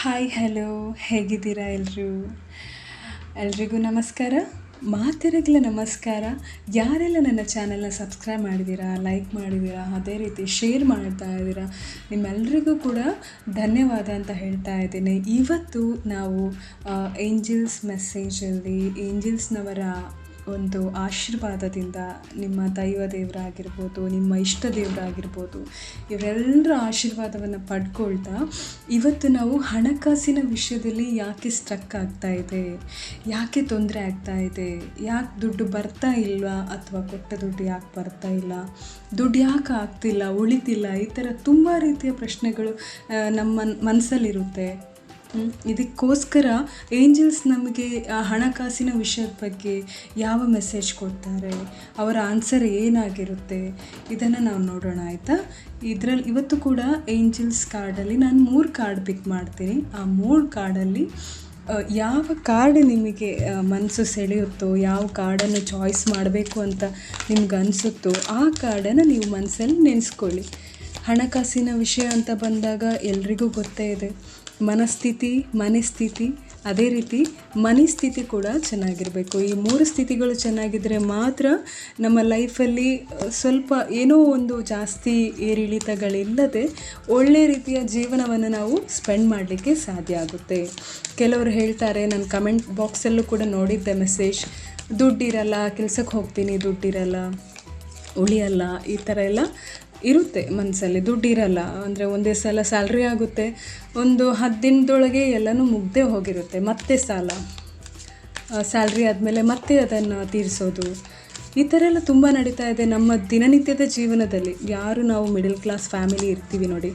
Hi hello ಹೇಗಿದ್ದೀರಾ ಎಲ್ಲರೂ ಎಲ್ರಿಗೂ ನಮಸ್ಕಾರ. ಮಾತೆರೆಗಳ ನಮಸ್ಕಾರ. ಯಾರೆಲ್ಲ ನನ್ನ ಚಾನೆಲ್ನ ಸಬ್ಸ್ಕ್ರೈಬ್ ಮಾಡಿದ್ದೀರಾ ಲೈಕ್ ಮಾಡಿದ್ದೀರಾ ಅದೇ ರೀತಿ ಶೇರ್ ಮಾಡ್ತಾ ಇದ್ದೀರಾ, ನಿಮ್ಮೆಲ್ರಿಗೂ ಕೂಡ ಧನ್ಯವಾದ ಅಂತ ಹೇಳ್ತಾ ಇದ್ದೀನಿ. ಇವತ್ತು ನಾವು ಏಂಜಲ್ಸ್ ಮೆಸೇಜಲ್ಲಿ ಏಂಜಲ್ಸ್ನವರ ಒಂದು ಆಶೀರ್ವಾದದಿಂದ ನಿಮ್ಮ ದೈವ ದೇವರಾಗಿರ್ಬೋದು, ನಿಮ್ಮ ಇಷ್ಟ ದೇವರಾಗಿರ್ಬೋದು, ಇವರೆಲ್ಲರ ಆಶೀರ್ವಾದವನ್ನು ಪಡ್ಕೊಳ್ತಾ ಇವತ್ತು ನಾವು ಹಣಕಾಸಿನ ವಿಷಯದಲ್ಲಿ ಯಾಕೆ ಸ್ಟ್ರಕ್ ಆಗ್ತಾ ಇದೆ, ಯಾಕೆ ತೊಂದರೆ ಆಗ್ತಾ ಇದೆ, ಯಾಕೆ ದುಡ್ಡು ಬರ್ತಾ ಇಲ್ವಾ ಅಥವಾ ಕೊಟ್ಟ ದುಡ್ಡು ಯಾಕೆ ಬರ್ತಾ ಇಲ್ಲ, ದುಡ್ಡು ಯಾಕೆ ಆಗ್ತಿಲ್ಲ, ಉಳಿತಿಲ್ಲ, ಈ ಥರ ತುಂಬ ರೀತಿಯ ಪ್ರಶ್ನೆಗಳು ನಮ್ಮ ಮನಸ್ಸಲ್ಲಿರುತ್ತೆ. ಇದಕ್ಕೋಸ್ಕರ ಏಂಜಲ್ಸ್ ನಮಗೆ ಹಣಕಾಸಿನ ವಿಷಯದ ಬಗ್ಗೆ ಯಾವ ಮೆಸೇಜ್ ಕೊಡ್ತಾರೆ, ಅವರ ಆನ್ಸರ್ ಏನಾಗಿರುತ್ತೆ, ಇದನ್ನು ನಾವು ನೋಡೋಣ, ಆಯಿತಾ? ಇದರಲ್ಲಿ ಇವತ್ತು ಕೂಡ ಏಂಜಲ್ಸ್ ಕಾರ್ಡಲ್ಲಿ ನಾನು ಮೂರು ಕಾರ್ಡ್ ಪಿಕ್ ಮಾಡ್ತೀನಿ. ಆ ಮೂರು ಕಾರ್ಡಲ್ಲಿ ಯಾವ ಕಾರ್ಡ್ ನಿಮಗೆ ಮನಸ್ಸು ಸೆಳೆಯುತ್ತೋ, ಯಾವ ಕಾರ್ಡನ್ನು ಚಾಯ್ಸ್ ಮಾಡಬೇಕು ಅಂತ ನಿಮ್ಗೆ ಅನಿಸುತ್ತೋ, ಆ ಕಾರ್ಡನ್ನು ನೀವು ಮನಸ್ಸಲ್ಲಿ ನೆನೆಸ್ಕೊಳ್ಳಿ. ಹಣಕಾಸಿನ ವಿಷಯ ಅಂತ ಬಂದಾಗ ಎಲ್ರಿಗೂ ಗೊತ್ತೇ ಇದೆ. ಮನಸ್ಥಿತಿ, ಮನೆಸ್ಥಿತಿ, ಅದೇ ರೀತಿ ಮನಿಸ್ಥಿತಿ ಕೂಡ ಚೆನ್ನಾಗಿರಬೇಕು. ಈ ಮೂರು ಸ್ಥಿತಿಗಳು ಚೆನ್ನಾಗಿದ್ದರೆ ಮಾತ್ರ ನಮ್ಮ ಲೈಫಲ್ಲಿ ಸ್ವಲ್ಪ ಏನೋ ಒಂದು ಜಾಸ್ತಿ ಏರಿಳಿತಗಳಿಲ್ಲದೆ ಒಳ್ಳೆಯ ರೀತಿಯ ಜೀವನವನ್ನು ನಾವು ಸ್ಪೆಂಡ್ ಮಾಡಲಿಕ್ಕೆ ಸಾಧ್ಯ ಆಗುತ್ತೆ. ಕೆಲವರು ಹೇಳ್ತಾರೆ, ನಾನು ಕಮೆಂಟ್ ಬಾಕ್ಸಲ್ಲೂ ಕೂಡ ನೋಡಿದ್ದೆ ಮೆಸೇಜ್. ದುಡ್ಡಿರಲ್ಲ, ಕೆಲಸಕ್ಕೆ ಹೋಗ್ತೀನಿ, ದುಡ್ಡಿರಲ್ಲ, ಉಳಿಯಲ್ಲ, ಈ ಥರ ಎಲ್ಲ ಇರುತ್ತೆ ಮನಸ್ಸಲ್ಲಿ ದುಡ್ಡಿರಲ್ಲ. ಅಂದರೆ ಒಂದೇ ಸಲ ಸ್ಯಾಲ್ರಿ ಆಗುತ್ತೆ, ಒಂದು ಹತ್ತು ದಿನದೊಳಗೆ ಎಲ್ಲನೂ ಮುಗ್ದೇ ಹೋಗಿರುತ್ತೆ, ಮತ್ತೆ ಸಾಲ. ಸ್ಯಾಲ್ರಿ ಆದಮೇಲೆ ಮತ್ತೆ ಅದನ್ನು ತೀರಿಸೋದು. ಈ ಥರ ಎಲ್ಲ ತುಂಬ ನಡೀತಾ ಇದೆ ನಮ್ಮ ದಿನನಿತ್ಯದ ಜೀವನದಲ್ಲಿ. ಯಾರು ನಾವು ಮಿಡಲ್ ಕ್ಲಾಸ್ ಫ್ಯಾಮಿಲಿ ಇರ್ತೀವಿ ನೋಡಿ.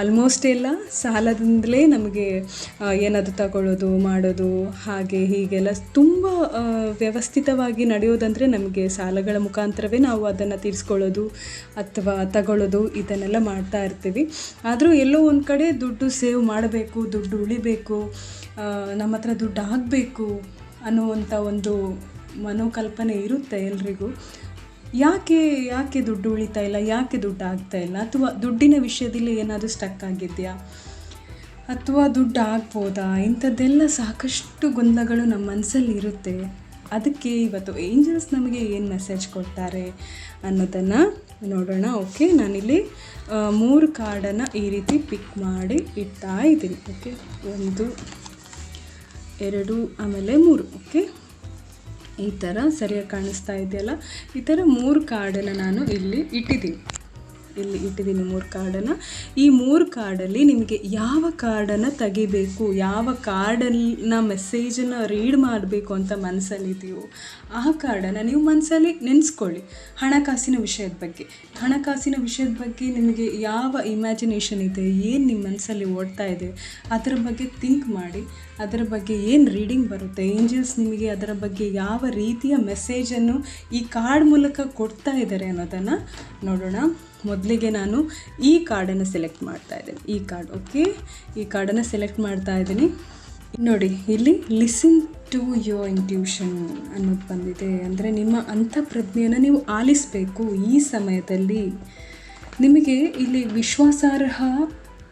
ಆಲ್ಮೋಸ್ಟ್ ಎಲ್ಲ ಸಾಲದಿಂದಲೇ ನಮಗೆ ಏನಾದರೂ ತಗೊಳ್ಳೋದು, ಮಾಡೋದು, ಹಾಗೆ ಹೀಗೆಲ್ಲ ತುಂಬ ವ್ಯವಸ್ಥಿತವಾಗಿ ನಡೆಯೋದಂದರೆ ನಮಗೆ ಸಾಲಗಳ ಮುಖಾಂತರವೇ ನಾವು ಅದನ್ನು ತೀರಿಸ್ಕೊಳ್ಳೋದು ಅಥವಾ ತಗೊಳ್ಳೋದು ಇದನ್ನೆಲ್ಲ ಮಾಡ್ತಾ ಇರ್ತೀವಿ. ಆದರೂ ಎಲ್ಲೋ ಒಂದು ಕಡೆ ದುಡ್ಡು ಸೇವ್ ಮಾಡಬೇಕು, ದುಡ್ಡು ಉಳಿಬೇಕು ನಮ್ಮ ಹತ್ರ ದುಡ್ಡು ಆಗಬೇಕು ಅನ್ನುವಂಥ ಒಂದು ಮನೋಕಲ್ಪನೆ ಇರುತ್ತೆ ಎಲ್ರಿಗೂ. ಯಾಕೆ ಯಾಕೆ ದುಡ್ಡು ಉಳಿತಾ ಇಲ್ಲ, ಯಾಕೆ ದುಡ್ಡು ಆಗ್ತಾ ಇಲ್ಲ? ಅಥವಾ ದುಡ್ಡಿನ ವಿಷಯದಲ್ಲಿ ಏನಾದರೂ ಸ್ಟಕ್ ಆಗಿದೆಯಾ? ಅಥವಾ ದುಡ್ಡು ಆಗ್ಬೋದಾ? ಇಂಥದ್ದೆಲ್ಲ ಸಾಕಷ್ಟು ಗೊಂದಲಗಳು ನಮ್ಮ ಮನಸ್ಸಲ್ಲಿ ಇರುತ್ತೆ. ಅದಕ್ಕೆ ಇವತ್ತು ಏಂಜಲ್ಸ್ ನಮಗೆ ಏನು ಮೆಸೇಜ್ ಕೊಡ್ತಾರೆ ಅನ್ನೋದನ್ನು ನೋಡೋಣ ಓಕೆ ನಾನಿಲ್ಲಿ ಮೂರು ಕಾರ್ಡನ್ನು ಈ ರೀತಿ ಪಿಕ್ ಮಾಡಿ ಇಡ್ತಾ ಇದ್ದೀನಿ ಓಕೆ ಒಂದು, ಎರಡು, ಆಮೇಲೆ ಮೂರು ಓಕೆ ಈ ಥರ ಸರಿಯಾಗಿ ಕಾಣಿಸ್ತಾ ಇದೆಯಲ್ಲ? ಈ ಥರ ಮೂರು ಕಾರ್ಡನ್ನು ನಾನು ಇಲ್ಲಿ ಇಟ್ಟಿದ್ದೀನಿ. ಇಲ್ಲಿ ಇಟ್ಟಿದ್ದೀನಿ ಮೂರು ಕಾರ್ಡನ್ನು ಈ ಮೂರು ಕಾರ್ಡಲ್ಲಿ ನಿಮಗೆ ಯಾವ ಕಾರ್ಡನ್ನು ತೆಗಿಬೇಕು, ಯಾವ ಕಾರ್ಡನ್ನ ಮೆಸೇಜನ್ನು ರೀಡ್ ಮಾಡಬೇಕು ಅಂತ ಮನಸ್ಸಲ್ಲಿದೆಯೋ ಆ ಕಾರ್ಡನ್ನು ನೀವು ಮನಸ್ಸಲ್ಲಿ ನೆನೆಸ್ಕೊಳ್ಳಿ. ಹಣಕಾಸಿನ ವಿಷಯದ ಬಗ್ಗೆ. ಹಣಕಾಸಿನ ವಿಷಯದ ಬಗ್ಗೆ ನಿಮಗೆ ಯಾವ ಇಮ್ಯಾಜಿನೇಷನ್ ಇದೆ, ಏನು ನಿಮ್ಮ ಮನಸ್ಸಲ್ಲಿ ಓಡ್ತಾ ಇದೆ, ಅದರ ಬಗ್ಗೆ ಥಿಂಕ್ ಮಾಡಿ, ಅದರ ಬಗ್ಗೆ ಏನು ರೀಡಿಂಗ್ ಬರುತ್ತೆ ಏಂಜಲ್ಸ್ ನಿಮಗೆ ಅದರ ಬಗ್ಗೆ ಯಾವ ರೀತಿಯ ಮೆಸೇಜನ್ನು ಈ ಕಾರ್ಡ್ ಮೂಲಕ ಕೊಡ್ತಾ ಇದ್ದಾರೆ ಅನ್ನೋದನ್ನು ನೋಡೋಣ. ಮೊದಲಿಗೆ ನಾನು ಈ ಕಾರ್ಡನ್ನು ಸೆಲೆಕ್ಟ್ ಮಾಡ್ತಾ ಇದ್ದೀನಿ. ಈ ಕಾರ್ಡ್ ಓಕೆ ಈ ಕಾರ್ಡನ್ನು ಸೆಲೆಕ್ಟ್ ಮಾಡ್ತಾ ಇದ್ದೀನಿ. ನೋಡಿ, ಇಲ್ಲಿ ಲಿಸನ್ ಟು ಯೋರ್ ಇಂಟ್ಯೂಷನ್ ಅನ್ನೋದು ಬಂದಿದೆ. ಅಂದರೆ ನಿಮ್ಮ ಅಂತಃಪ್ರಜ್ಞೆಯನ್ನು ನೀವು ಆಲಿಸಬೇಕು ಈ ಸಮಯದಲ್ಲಿ. ನಿಮಗೆ ಇಲ್ಲಿ ವಿಶ್ವಾಸಾರ್ಹ,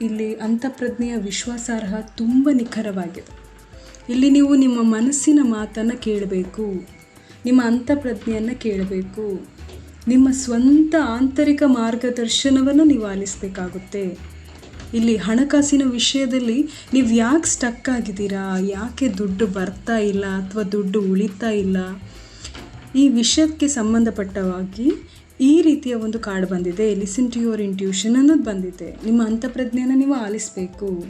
ಇಲ್ಲಿ ಅಂತಃಪ್ರಜ್ಞೆಯ ವಿಶ್ವಾಸಾರ್ಹ ತುಂಬ ನಿಖರವಾಗಿದೆ. ಇಲ್ಲಿ ನೀವು ನಿಮ್ಮ ಮನಸ್ಸಿನ ಮಾತನ್ನು ಕೇಳಬೇಕು. ನಿಮ್ಮ ಅಂತಃಪ್ರಜ್ಞೆಯನ್ನು ಕೇಳಬೇಕು. ನಿಮ್ಮ ಸ್ವಂತ ಆಂತರಿಕ ಮಾರ್ಗದರ್ಶನವನ್ನು ನೀವು ಆಲಿಸಬೇಕಾಗುತ್ತೆ. ಇಲ್ಲಿ ಹಣಕಾಸಿನ ವಿಷಯದಲ್ಲಿ ನೀವು ಯಾಕೆ ಸ್ಟಕ್ ಆಗಿದ್ದೀರಾ? ಯಾಕೆ ದುಡ್ಡು ಬರ್ತಾ ಇಲ್ಲ ಅಥವಾ ದುಡ್ಡು ಉಳಿತಾ ಇಲ್ಲ? ಈ ವಿಷಯಕ್ಕೆ ಸಂಬಂಧಪಟ್ಟವಾಗಿ ಈ ರೀತಿಯ ಒಂದು ಕಾರ್ಡ್ ಬಂದಿದೆ. ಲಿಸನ್ ಟು ಯುವರ್ ಇಂಟ್ಯೂಷನ್ ಅನ್ನೋದು ಬಂದಿದೆ. ನಿಮ್ಮ ಅಂತಃಪ್ರಜ್ಞೆಯನ್ನು ನೀವು ಆಲಿಸಬೇಕು?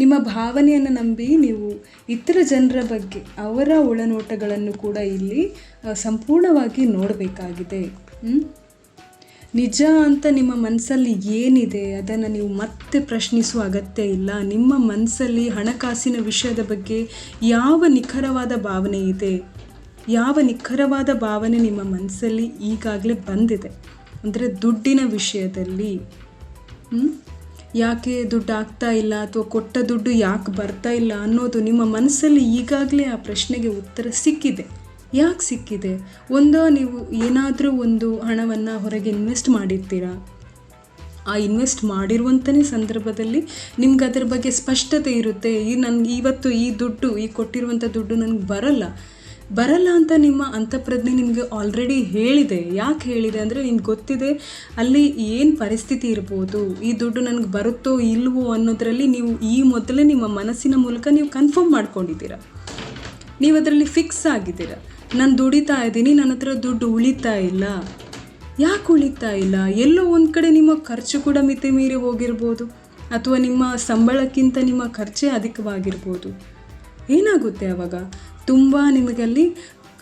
ನಿಮ್ಮ ಭಾವನೆಯನ್ನು ನಂಬಿ ನೀವು ಇತರ ಜನರ ಬಗ್ಗೆ ಅವರ ಒಳನೋಟಗಳನ್ನು ಕೂಡ ಇಲ್ಲಿ ಸಂಪೂರ್ಣವಾಗಿ ನೋಡಬೇಕಾಗಿದೆ? ನಿಜ ಅಂತ ನಿಮ್ಮ ಮನಸ್ಸಲ್ಲಿ ಏನಿದೆ, ಅದನ್ನು ನೀವು ಮತ್ತೆ ಪ್ರಶ್ನಿಸುವ ಅಗತ್ಯ ಇಲ್ಲ. ನಿಮ್ಮ ಮನಸ್ಸಲ್ಲಿ ಹಣಕಾಸಿನ ವಿಷಯದ ಬಗ್ಗೆ ಯಾವ ನಿಖರವಾದ ಭಾವನೆ ಇದೆ? ಯಾವ ನಿಖರವಾದ ಭಾವನೆ ನಿಮ್ಮ ಮನಸ್ಸಲ್ಲಿ ಈಗಾಗಲೇ ಬಂದಿದೆ? ಅಂದರೆ ದುಡ್ಡಿನ ವಿಷಯದಲ್ಲಿ? ಯಾಕೆ ದುಡ್ಡು ಆಗ್ತಾ ಇಲ್ಲ ಅಥವಾ ಕೊಟ್ಟ ದುಡ್ಡು ಯಾಕೆ ಬರ್ತಾ ಇಲ್ಲ ಅನ್ನೋದು ನಿಮ್ಮ ಮನಸ್ಸಲ್ಲಿ ಈಗಾಗಲೇ ಆ ಪ್ರಶ್ನೆಗೆ ಉತ್ತರ ಸಿಕ್ಕಿದೆ. ಯಾಕೆ ಸಿಕ್ಕಿದೆ? ಒಂದೋ ನೀವು ಏನಾದರೂ ಒಂದು ಹಣವನ್ನು ಹೊರಗೆ ಇನ್ವೆಸ್ಟ್ ಮಾಡಿರ್ತೀರಾ? ಆ ಇನ್ವೆಸ್ಟ್ ಮಾಡಿರುವಂಥನೇ ಸಂದರ್ಭದಲ್ಲಿ ನಿಮ್ಗೆ ಅದರ ಬಗ್ಗೆ ಸ್ಪಷ್ಟತೆ ಇರುತ್ತೆ. ಈ ನನ್ಗೆ ಇವತ್ತು ಈ ದುಡ್ಡು, ಈ ಕೊಟ್ಟಿರುವಂಥ ದುಡ್ಡು ನನಗೆ ಬರಲ್ಲ. ಬರಲ್ಲ ಅಂತ ನಿಮ್ಮ ಅಂತಃಪ್ರಜ್ಞೆ ನಿಮಗೆ ಆಲ್ರೆಡಿ ಹೇಳಿದೆ. ಯಾಕೆ ಹೇಳಿದೆ ಅಂದರೆ ನಿಮ್ಗೆ ಗೊತ್ತಿದೆ, ಅಲ್ಲಿ ಏನು ಪರಿಸ್ಥಿತಿ ಇರ್ಬೋದು, ಈ ದುಡ್ಡು ನನಗೆ ಬರುತ್ತೋ ಇಲ್ವೋ ಅನ್ನೋದರಲ್ಲಿ ನೀವು ಈ ಮೊದಲೇ ನಿಮ್ಮ ಮನಸ್ಸಿನ ಮೂಲಕ ನೀವು ಕನ್ಫರ್ಮ್ ಮಾಡ್ಕೊಂಡಿದ್ದೀರ. ನೀವು ಅದರಲ್ಲಿ ಫಿಕ್ಸ್ ಆಗಿದ್ದೀರ. ನಾನು ದುಡಿತಾ ಇದ್ದೀನಿ ನನ್ನ ಹತ್ರ ದುಡ್ಡು ಉಳಿತಾ ಇಲ್ಲ. ಯಾಕೆ ಉಳಿತಾ ಇಲ್ಲ? ಎಲ್ಲೋ ಒಂದು ಕಡೆ ನಿಮ್ಮ ಖರ್ಚು ಕೂಡ ಮಿತಿ ಮೀರಿ ಹೋಗಿರ್ಬೋದು, ಅಥವಾ ನಿಮ್ಮ ಸಂಬಳಕ್ಕಿಂತ ನಿಮ್ಮ ಖರ್ಚೇ ಅಧಿಕವಾಗಿರ್ಬೋದು. ಏನಾಗುತ್ತೆ ಆವಾಗ ತುಂಬ ನಿಮಗಲ್ಲಿ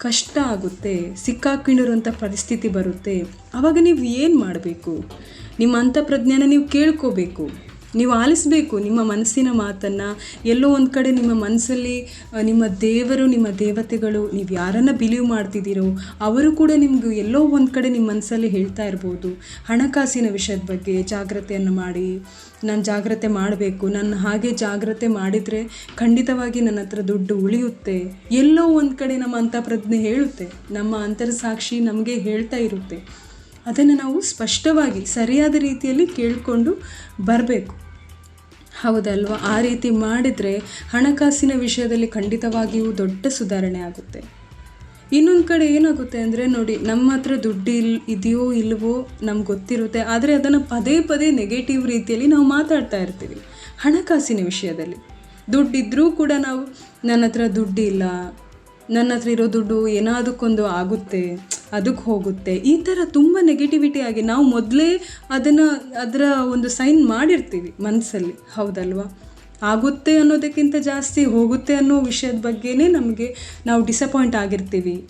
ಕಷ್ಟ ಆಗುತ್ತೆ ಸಿಕ್ಕಾಕೊಂಡಿರುವಂಥ ಪರಿಸ್ಥಿತಿ ಬರುತ್ತೆ. ಆವಾಗ ನೀವು ಏನು ಮಾಡಬೇಕು? ನಿಮ್ಮ ಅಂತಃಪ್ರಜ್ಞಾನ ನೀವು ಕೇಳ್ಕೋಬೇಕು. ನೀವು ಆಲಿಸಬೇಕು, ನಿಮ್ಮ ಮನಸ್ಸಿನ ಮಾತನ್ನು. ಎಲ್ಲೋ ಒಂದು ಕಡೆ ನಿಮ್ಮ ಮನಸ್ಸಲ್ಲಿ ನಿಮ್ಮ ದೇವರು, ನಿಮ್ಮ ದೇವತೆಗಳು, ನೀವು ಯಾರನ್ನು ಬಿಲೀವ್ ಮಾಡ್ತಿದ್ದೀರೋ, ಅವರು ಕೂಡ ನಿಮಗೂ ಎಲ್ಲೋ ಒಂದು ಕಡೆ ನಿಮ್ಮ ಮನಸ್ಸಲ್ಲಿ ಹೇಳ್ತಾ ಇರ್ಬೋದು. ಹಣಕಾಸಿನ ವಿಷಯದ ಬಗ್ಗೆ ಜಾಗ್ರತೆಯನ್ನು ಮಾಡಿ, ನಾನು ಜಾಗ್ರತೆ ಮಾಡಬೇಕು, ನಾನು ಹಾಗೆ ಜಾಗ್ರತೆ ಮಾಡಿದರೆ ಖಂಡಿತವಾಗಿ ನನ್ನ ಹತ್ರ ದುಡ್ಡು ಉಳಿಯುತ್ತೆ. ಎಲ್ಲೋ ಒಂದು ಕಡೆ ನಮ್ಮ ಅಂತಃಪ್ರಜ್ಞೆ ಹೇಳುತ್ತೆ, ನಮ್ಮ ಅಂತರ್ಸಾಕ್ಷಿ ನಮಗೆ ಹೇಳ್ತಾ ಇರುತ್ತೆ. ಅದನ್ನು ನಾವು ಸ್ಪಷ್ಟವಾಗಿ, ಸರಿಯಾದ ರೀತಿಯಲ್ಲಿ ಕೇಳಿಕೊಂಡು ಬರಬೇಕು. ಹೌದಲ್ವಾ? ಆ ರೀತಿ ಮಾಡಿದರೆ ಹಣಕಾಸಿನ ವಿಷಯದಲ್ಲಿ ಖಂಡಿತವಾಗಿಯೂ ದೊಡ್ಡ ಸುಧಾರಣೆ ಆಗುತ್ತೆ. ಇನ್ನೊಂದು ಕಡೆ ಏನಾಗುತ್ತೆ ಅಂದರೆ ನೋಡಿ, ನಮ್ಮ ಹತ್ರ ದುಡ್ಡು ಇಲ್, ಇದೆಯೋ ಇಲ್ಲವೋ ನಮ್ಗೆ ಗೊತ್ತಿರುತ್ತೆ. ಆದರೆ ಅದನ್ನು ಪದೇ ಪದೇ ನೆಗೆಟಿವ್ ರೀತಿಯಲ್ಲಿ ನಾವು ಮಾತಾಡ್ತಾ ಇರ್ತೀವಿ ಹಣಕಾಸಿನ ವಿಷಯದಲ್ಲಿ. ದುಡ್ಡಿದ್ದರೂ ಕೂಡ ನಾವು, ನನ್ನ ಹತ್ರ ದುಡ್ಡಿಲ್ಲ, ನನ್ನ ಹತ್ರ ಇರೋ ದುಡ್ಡು ಏನಾದಕ್ಕೊಂದು ಆಗುತ್ತೆ ಅದಕ್ಕೆ ಹೋಗುತ್ತೆ. ಈ ಥರ ತುಂಬ ನೆಗೆಟಿವಿಟಿ ಆಗಿ ನಾವು ಮೊದಲೇ ಅದನ್ನು, ಅದರ ಒಂದು ಸೈನ್ ಮಾಡಿರ್ತೀವಿ ಮನಸ್ಸಲ್ಲಿ ಹೌದಲ್ವಾ? ಆಗುತ್ತೆ ಅನ್ನೋದಕ್ಕಿಂತ ಜಾಸ್ತಿ ಹೋಗುತ್ತೆ ಅನ್ನೋ ವಿಷಯದ ಬಗ್ಗೆನೇ ನಮಗೆ ನಾವು ಡಿಸಪಾಯಿಂಟ್ ಆಗಿರ್ತೀವಿ.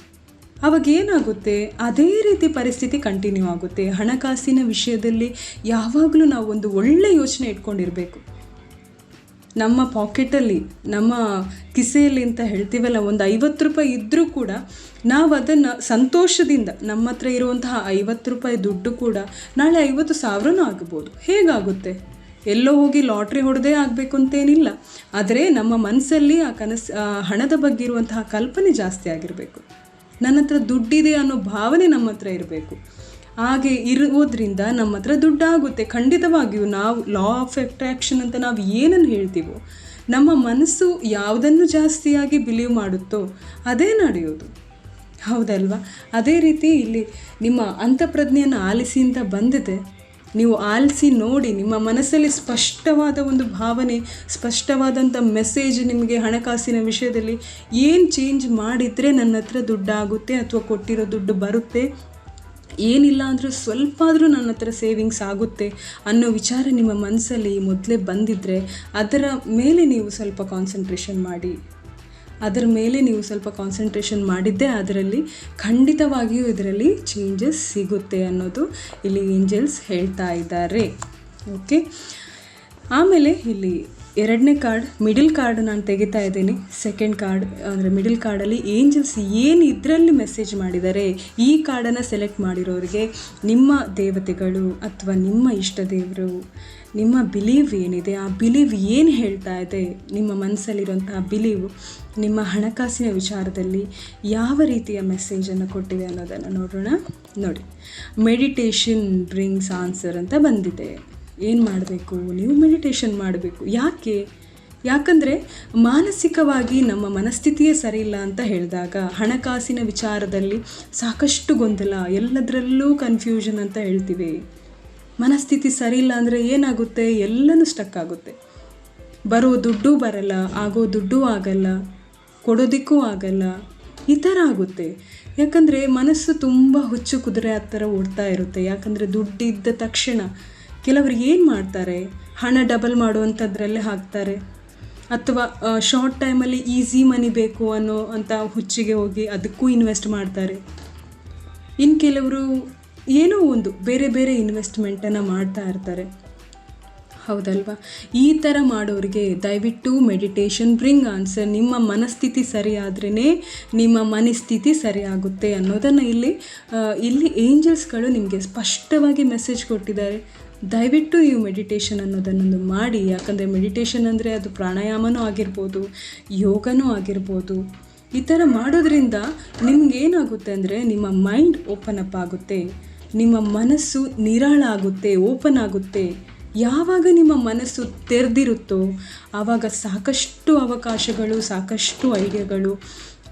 ಅವಾಗ ಏನಾಗುತ್ತೆ? ಅದೇ ರೀತಿ ಪರಿಸ್ಥಿತಿ ಕಂಟಿನ್ಯೂ ಆಗುತ್ತೆ. ಹಣಕಾಸಿನ ವಿಷಯದಲ್ಲಿ ಯಾವಾಗಲೂ ನಾವು ಒಂದು ಒಳ್ಳೆಯ ಯೋಚನೆ ಇಟ್ಕೊಂಡಿರಬೇಕು. ನಮ್ಮ ಪಾಕೆಟಲ್ಲಿ ನಮ್ಮ ಕಿಸೆಯಲ್ಲಿ ಅಂತ ಹೇಳ್ತೀವಲ್ಲ, ಒಂದು ಐವತ್ತು ರೂಪಾಯಿ ಇದ್ದರೂ ಕೂಡ ನಾವು ಅದನ್ನು ಸಂತೋಷದಿಂದ, ನಮ್ಮ ಹತ್ರ ಇರುವಂತಹ ಐವತ್ತು ರೂಪಾಯಿ ದುಡ್ಡು ಕೂಡ ನಾಳೆ ಐವತ್ತು ಸಾವಿರನೂ ಆಗ್ಬೋದು. ಹೇಗಾಗುತ್ತೆ? ಎಲ್ಲೋ ಹೋಗಿ ಲಾಟ್ರಿ ಹೊಡೆದೇ ಆಗಬೇಕು ಅಂತೇನಿಲ್ಲ. ಆದರೆ ನಮ್ಮ ಮನಸ್ಸಲ್ಲಿ ಆ ಕನಸು ಹಣದ ಬಗ್ಗೆ ಇರುವಂತಹ ಕಲ್ಪನೆ ಜಾಸ್ತಿ ಆಗಿರಬೇಕು. ನನ್ನ ಹತ್ರ ದುಡ್ಡಿದೆ ಅನ್ನೋ ಭಾವನೆ ನಮ್ಮ ಹತ್ರ ಇರಬೇಕು. ಹಾಗೆ ಇರುವುದರಿಂದ ನಮ್ಮ ಹತ್ರ ದುಡ್ಡಾಗುತ್ತೆ. ಖಂಡಿತವಾಗಿಯೂ ನಾವು ಲಾ ಆಫ್ ಅಟ್ರಾಕ್ಷನ್ ಅಂತ ನಾವು ಏನನ್ನು ಹೇಳ್ತೀವೋ, ನಮ್ಮ ಮನಸ್ಸು ಯಾವುದನ್ನು ಜಾಸ್ತಿಯಾಗಿ ಬಿಲೀವ್ ಮಾಡುತ್ತೋ ಅದೇ ನಡೆಯೋದು. ಹೌದಲ್ವಾ? ಅದೇ ರೀತಿ ಇಲ್ಲಿ ನಿಮ್ಮ ಅಂತಃಪ್ರಜ್ಞೆಯನ್ನು ಆಲಿಸಿ ಅಂತ ಬಂದಿದೆ. ನೀವು ಆಲಿಸಿ ನೋಡಿ ನಿಮ್ಮ ಮನಸ್ಸಲ್ಲಿ ಸ್ಪಷ್ಟವಾದ ಒಂದು ಭಾವನೆ, ಸ್ಪಷ್ಟವಾದಂಥ ಮೆಸೇಜ್ ನಿಮಗೆ ಹಣಕಾಸಿನ ವಿಷಯದಲ್ಲಿ ಏನು ಚೇಂಜ್ ಮಾಡಿದರೆ ನನ್ನ ಹತ್ರ ದುಡ್ಡಾಗುತ್ತೆ ಅಥವಾ ಕೊಟ್ಟಿರೋ ದುಡ್ಡು ಬರುತ್ತೆ? ಏನಿಲ್ಲ ಅಂದರೂ ಸ್ವಲ್ಪ ಆದರೂ ನನ್ನ ಹತ್ರ ಸೇವಿಂಗ್ಸ್ ಆಗುತ್ತೆ ಅನ್ನೋ ವಿಚಾರ ನಿಮ್ಮ ಮನಸ್ಸಲ್ಲಿ ಮೊದಲೇ ಬಂದಿದ್ದರೆ ಅದರ ಮೇಲೆ ನೀವು ಸ್ವಲ್ಪ ಕಾನ್ಸಂಟ್ರೇಷನ್ ಮಾಡಿ. ಅದರ ಮೇಲೆ ನೀವು ಸ್ವಲ್ಪ ಕಾನ್ಸಂಟ್ರೇಷನ್ ಮಾಡಿದ್ದೆ ಅದರಲ್ಲಿ ಖಂಡಿತವಾಗಿಯೂ ಇದರಲ್ಲಿ ಚೇಂಜಸ್ ಸಿಗುತ್ತೆ ಅನ್ನೋದು ಇಲ್ಲಿ ಏಂಜಲ್ಸ್ ಹೇಳ್ತಾ ಇದ್ದಾರೆ. ಓಕೆ ಆಮೇಲೆ ಇಲ್ಲಿ ಎರಡನೇ ಕಾರ್ಡ್ ಮಿಡಿಲ್ ಕಾರ್ಡ್ ನಾನು ತೆಗಿತಾ ಇದ್ದೀನಿ. ಸೆಕೆಂಡ್ ಕಾರ್ಡ್ ಅಂದರೆ ಮಿಡಿಲ್ ಕಾರ್ಡಲ್ಲಿ ಏಂಜಲ್ಸ್ ಏನು ಇದರಲ್ಲಿ ಮೆಸೇಜ್ ಮಾಡಿದ್ದಾರೆ ಈ ಕಾರ್ಡನ್ನು ಸೆಲೆಕ್ಟ್ ಮಾಡಿರೋರಿಗೆ ನಿಮ್ಮ ದೇವತೆಗಳು ಅಥವಾ ನಿಮ್ಮ ಇಷ್ಟ ದೇವರು, ನಿಮ್ಮ ಬಿಲೀವ್ ಏನಿದೆ, ಆ ಬಿಲೀವ್ ಏನು ಹೇಳ್ತಾ ಇದೆ, ನಿಮ್ಮ ಮನಸ್ಸಲ್ಲಿರುವಂತಹ ಬಿಲೀವ್ ನಿಮ್ಮ ಹಣಕಾಸಿನ ವಿಚಾರದಲ್ಲಿ ಯಾವ ರೀತಿಯ ಮೆಸೇಜನ್ನು ಕೊಟ್ಟಿದೆ ಅನ್ನೋದನ್ನು ನೋಡೋಣ. ನೋಡಿ ಮೆಡಿಟೇಷನ್ ಬ್ರಿಂಗ್ಸ್ ಆನ್ಸರ್ ಅಂತ ಬಂದಿದೆ. ಏನು ಮಾಡಬೇಕು? ನೀವು ಮೆಡಿಟೇಷನ್ ಮಾಡಬೇಕು. ಯಾಕೆ? ಯಾಕಂದರೆ ಮಾನಸಿಕವಾಗಿ ನಮ್ಮ ಮನಸ್ಥಿತಿಯೇ ಸರಿಯಿಲ್ಲ ಅಂತ ಹೇಳಿದಾಗ ಹಣಕಾಸಿನ ವಿಚಾರದಲ್ಲಿ ಸಾಕಷ್ಟು ಗೊಂದಲ, ಎಲ್ಲದರಲ್ಲೂ ಕನ್ಫ್ಯೂಷನ್ ಅಂತ ಹೇಳ್ತೀವಿ. ಮನಸ್ಥಿತಿ ಸರಿಯಿಲ್ಲ ಅಂದರೆ ಏನಾಗುತ್ತೆ? ಎಲ್ಲನೂ ಸ್ಟಕ್ ಆಗುತ್ತೆ. ಬರೋ ದುಡ್ಡು ಬರಲ್ಲ, ಆಗೋ ದುಡ್ಡು ಆಗಲ್ಲ, ಕೊಡೋದಕ್ಕೂ ಆಗಲ್ಲ. ಈ ಥರ ಆಗುತ್ತೆ. ಯಾಕಂದರೆ ಮನಸ್ಸು ತುಂಬ ಹುಚ್ಚು ಕುದುರೆ ಆ ಥರ ಓಡ್ತಾ ಇರುತ್ತೆ. ಯಾಕಂದರೆ ದುಡ್ಡಿದ್ದ ತಕ್ಷಣ ಕೆಲವರು ಏನು ಮಾಡ್ತಾರೆ? ಹಣ ಡಬಲ್ ಮಾಡುವಂಥದ್ರಲ್ಲೇ ಹಾಕ್ತಾರೆ. ಅಥವಾ ಶಾರ್ಟ್ ಟೈಮಲ್ಲಿ ಈಸಿ ಮನಿ ಬೇಕು ಅನ್ನೋ ಅಂತ ಹುಚ್ಚಿಗೆ ಹೋಗಿ ಅದಕ್ಕೂ ಇನ್ವೆಸ್ಟ್ ಮಾಡ್ತಾರೆ. ಇನ್ನು ಕೆಲವರು ಏನೋ ಒಂದು ಬೇರೆ ಬೇರೆ ಇನ್ವೆಸ್ಟ್ಮೆಂಟನ್ನು ಮಾಡ್ತಾ ಇರ್ತಾರೆ. ಹೌದಲ್ವಾ? ಈ ಥರ ಮಾಡೋರಿಗೆ ದಯವಿಟ್ಟು ಮೆಡಿಟೇಷನ್ ಬ್ರಿಂಗ್ ಆನ್ಸರ್ ನಿಮ್ಮ ಮನಸ್ಥಿತಿ ಸರಿಯಾದ್ರೇ ನಿಮ್ಮ ಮನಸ್ಥಿತಿ ಸರಿಯಾಗುತ್ತೆ ಅನ್ನೋದನ್ನು ಇಲ್ಲಿ ಇಲ್ಲಿ ಏಂಜಲ್ಸ್ಗಳು ನಿಮಗೆ ಸ್ಪಷ್ಟವಾಗಿ ಮೆಸೇಜ್ ಕೊಟ್ಟಿದ್ದಾರೆ. ದಯವಿಟ್ಟು ನೀವು ಮೆಡಿಟೇಷನ್ ಅನ್ನೋದನ್ನೊಂದು ಮಾಡಿ. ಯಾಕಂದರೆ ಮೆಡಿಟೇಷನ್ ಅಂದರೆ ಅದು ಪ್ರಾಣಾಯಾಮನೂ ಆಗಿರ್ಬೋದು, ಯೋಗನೂ ಆಗಿರ್ಬೋದು. ಈ ಥರ ಮಾಡೋದ್ರಿಂದ ನಿಮಗೇನಾಗುತ್ತೆ ಅಂದರೆ ನಿಮ್ಮ ಮೈಂಡ್ ಓಪನ್ ಅಪ್ ಆಗುತ್ತೆ. ನಿಮ್ಮ ಮನಸ್ಸು ನಿರಾಳ ಆಗುತ್ತೆ ಓಪನ್ ಆಗುತ್ತೆ. ಯಾವಾಗ ನಿಮ್ಮ ಮನಸ್ಸು ತೆರೆದಿರುತ್ತೋ, ಆವಾಗ ಸಾಕಷ್ಟು ಅವಕಾಶಗಳು, ಸಾಕಷ್ಟು ಐಡಿಯಾಗಳು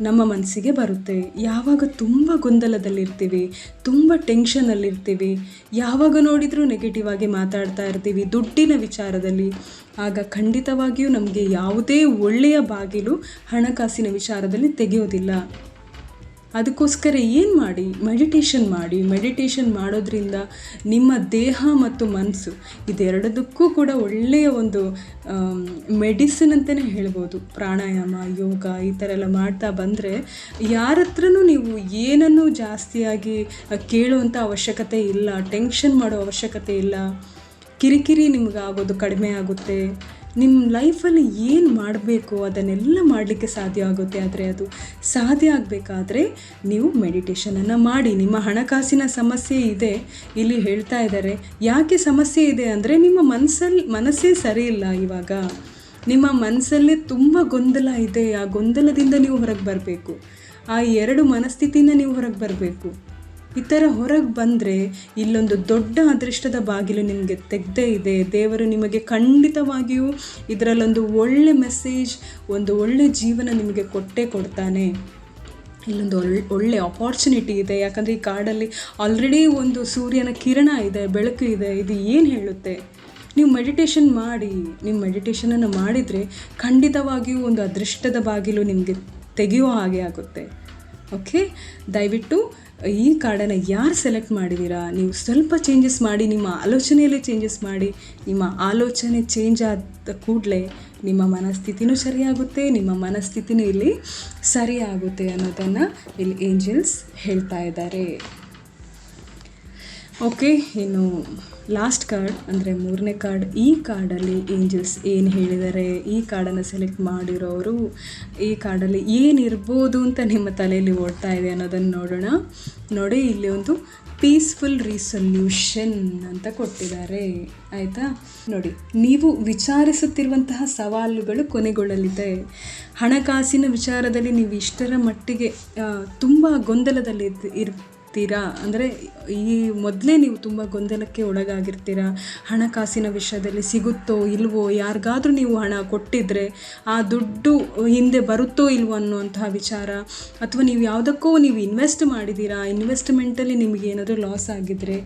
ನಮ್ಮ ಮನಸ್ಸಿಗೆ ಬರುತ್ತೆ. ಯಾವಾಗ ತುಂಬ ಗೊಂದಲದಲ್ಲಿರ್ತೀವಿ, ತುಂಬ ಟೆನ್ಷನಲ್ಲಿರ್ತೀವಿ, ಯಾವಾಗ ನೋಡಿದರೂ ನೆಗೆಟಿವ್ ಆಗಿ ಮಾತಾಡ್ತಾ ಇರ್ತೀವಿ ದುಡ್ಡಿನ ವಿಚಾರದಲ್ಲಿ, ಆಗ ಖಂಡಿತವಾಗಿಯೂ ನಮಗೆ ಯಾವುದೇ ಒಳ್ಳೆಯ ಬಾಗಿಲು ಹಣಕಾಸಿನ ವಿಚಾರದಲ್ಲಿ ತೆಗೆಯೋದಿಲ್ಲ. ಅದಕ್ಕೋಸ್ಕರ ಏನು ಮಾಡಿ? ಮೆಡಿಟೇಷನ್ ಮಾಡಿ. ಮೆಡಿಟೇಷನ್ ಮಾಡೋದ್ರಿಂದ ನಿಮ್ಮ ದೇಹ ಮತ್ತು ಮನಸ್ಸು ಇದೆರಡದಕ್ಕೂ ಕೂಡ ಒಳ್ಳೆಯ ಒಂದು ಮೆಡಿಸಿನ್ ಅಂತಲೇ ಹೇಳ್ಬೋದು. ಪ್ರಾಣಾಯಾಮ, ಯೋಗ ಈ ಥರ ಎಲ್ಲ ಮಾಡ್ತಾ ಬಂದರೆ ಯಾರ ಹತ್ರನೂ ನೀವು ಏನನ್ನು ಜಾಸ್ತಿಯಾಗಿ ಕೇಳುವಂಥ ಅವಶ್ಯಕತೆ ಇಲ್ಲ ಟೆನ್ಷನ್ ಮಾಡೋ ಅವಶ್ಯಕತೆ ಇಲ್ಲ. ಕಿರಿಕಿರಿ ನಿಮ್ಗೆ ಆಗೋದು ಕಡಿಮೆ ಆಗುತ್ತೆ. ನಿಮ್ಮ ಲೈಫಲ್ಲಿ ಏನು ಮಾಡಬೇಕು? ಅದನ್ನೆಲ್ಲ ಮಾಡಲಿಕ್ಕೆ ಸಾಧ್ಯ ಆಗುತ್ತೆ ಆದರೆ ಅದು ಸಾಧ್ಯ ಆಗಬೇಕಾದ್ರೆ ನೀವು ಮೆಡಿಟೇಷನನ್ನು ಮಾಡಿ. ನಿಮ್ಮ ಹಣಕಾಸಿನ ಸಮಸ್ಯೆ ಇದೆ, ಇಲ್ಲಿ ಹೇಳ್ತಾ ಇದ್ದಾರೆ. ಯಾಕೆ ಸಮಸ್ಯೆ ಇದೆ ಅಂದರೆ ನಿಮ್ಮ ಮನಸ್ಸಲ್ಲಿ ಮನಸ್ಸೇ ಸರಿ ಇಲ್ಲ ಇವಾಗ. ನಿಮ್ಮ ಮನಸ್ಸಲ್ಲೇ ತುಂಬ ಗೊಂದಲ ಇದೆ. ಆ ಗೊಂದಲದಿಂದ ನೀವು ಹೊರಗೆ ಬರಬೇಕು. ಆ ಎರಡು ಮನಸ್ಥಿತಿಯಿಂದ ನೀವು ಹೊರಗೆ ಬರಬೇಕು. ಈ ಥರ ಹೊರಗೆ ಬಂದರೆ ಇಲ್ಲೊಂದು ದೊಡ್ಡ ಅದೃಷ್ಟದ ಬಾಗಿಲು ನಿಮಗೆ ತೆಗ್ದೇ ಇದೆ. ದೇವರು ನಿಮಗೆ ಖಂಡಿತವಾಗಿಯೂ ಇದರಲ್ಲೊಂದು ಒಳ್ಳೆ ಮೆಸೇಜ್ ಒಂದು ಒಳ್ಳೆ ಜೀವನ ನಿಮಗೆ ಕೊಟ್ಟೇ ಕೊಡ್ತಾನೆ. ಇಲ್ಲೊಂದು ಒಳ್ಳೆ ಒಳ್ಳೆ ಅಪಾರ್ಚುನಿಟಿ ಇದೆ. ಯಾಕಂದರೆ ಈ ಕಾಡಲ್ಲಿ ಆಲ್ರೆಡಿ ಒಂದು ಸೂರ್ಯನ ಕಿರಣ ಇದೆ, ಬೆಳಕು ಇದೆ, ಇದು ಏನು ಹೇಳುತ್ತೆ? ನೀವು ಮೆಡಿಟೇಷನ್ ಮಾಡಿ, ನೀವು ಮೆಡಿಟೇಷನನ್ನು ಮಾಡಿದರೆ ಖಂಡಿತವಾಗಿಯೂ ಒಂದು ಅದೃಷ್ಟದ ಬಾಗಿಲು ನಿಮಗೆ ತೆಗೆಯೋ ಹಾಗೆ ಆಗುತ್ತೆ. ಓಕೆ ದಯವಿಟ್ಟು ಈ ಕಾರ್ಡನ್ನು ಯಾರು ಸೆಲೆಕ್ಟ್ ಮಾಡಿದ್ದೀರಾ ನೀವು ಸ್ವಲ್ಪ ಚೇಂಜಸ್ ಮಾಡಿ, ನಿಮ್ಮ ಆಲೋಚನೆಯಲ್ಲೇ ಚೇಂಜಸ್ ಮಾಡಿ, ನಿಮ್ಮ ಆಲೋಚನೆ ಚೇಂಜ್ ಆದ ಕೂಡಲೇ ನಿಮ್ಮ ಮನಸ್ಥಿತಿನೂ ಸರಿಯಾಗುತ್ತೆ, ನಿಮ್ಮ ಮನಸ್ಥಿತಿನೂ ಇಲ್ಲಿ ಸರಿಯಾಗುತ್ತೆ ಅನ್ನೋದನ್ನು ಇಲ್ಲಿ ಏಂಜಲ್ಸ್ ಹೇಳ್ತಾ ಇದ್ದಾರೆ. ಓಕೆ ಇನ್ನು ಲಾಸ್ಟ್ ಕಾರ್ಡ್ ಅಂದರೆ ಮೂರನೇ ಕಾರ್ಡ್ ಈ ಕಾರ್ಡಲ್ಲಿ ಏಂಜಲ್ಸ್ ಏನು ಹೇಳಿದ್ದಾರೆ ಈ ಕಾರ್ಡನ್ನು ಸೆಲೆಕ್ಟ್ ಮಾಡಿರೋರು, ಈ ಕಾರ್ಡಲ್ಲಿ ಏನಿರ್ಬೋದು ಅಂತ ನಿಮ್ಮ ತಲೆಯಲ್ಲಿ ಓಡ್ತಾ ಇದೆ ಅನ್ನೋದನ್ನು ನೋಡೋಣ. ನೋಡಿ, ಇಲ್ಲಿ ಒಂದು ಪೀಸ್ಫುಲ್ ರೀಸೊಲ್ಯೂಷನ್ ಅಂತ ಕೊಟ್ಟಿದ್ದಾರೆ. ಆಯಿತಾ? ನೋಡಿ, ನೀವು ವಿಚಾರಿಸುತ್ತಿರುವಂತಹ ಸವಾಲುಗಳು ಕೊನೆಗೊಳ್ಳಲಿದೆ. ಹಣಕಾಸಿನ ವಿಚಾರದಲ್ಲಿ ನೀವು ಇಷ್ಟರ ಮಟ್ಟಿಗೆ ತುಂಬ ಗೊಂದಲದಲ್ಲಿ ಇರ್ ಇರ್ತೀರಾ ಅಂದರೆ ಈ ಮೊದಲೇ ನೀವು ತುಂಬ ಗೊಂದಲಕ್ಕೆ ಒಳಗಾಗಿರ್ತೀರಾ? ಹಣಕಾಸಿನ ವಿಷಯದಲ್ಲಿ ಸಿಗುತ್ತೋ ಇಲ್ವೋ? ಯಾರಿಗಾದರೂ ನೀವು ಹಣ ಕೊಟ್ಟಿದ್ರೆ ಆ ದುಡ್ಡು ಹಿಂದೆ ಬರುತ್ತೋ ಇಲ್ವೋ ಅನ್ನುವಂತಹ ವಿಚಾರ? ಅಥವಾ ನೀವು ಯಾವುದಕ್ಕೋ ನೀವು ಇನ್ವೆಸ್ಟ್ ಮಾಡಿದ್ದೀರಾ ಇನ್ವೆಸ್ಟ್ಮೆಂಟಲ್ಲಿ ನಿಮಗೆ ಏನಾದರೂ ಲಾಸ್ ಆಗಿದ್ದರೆ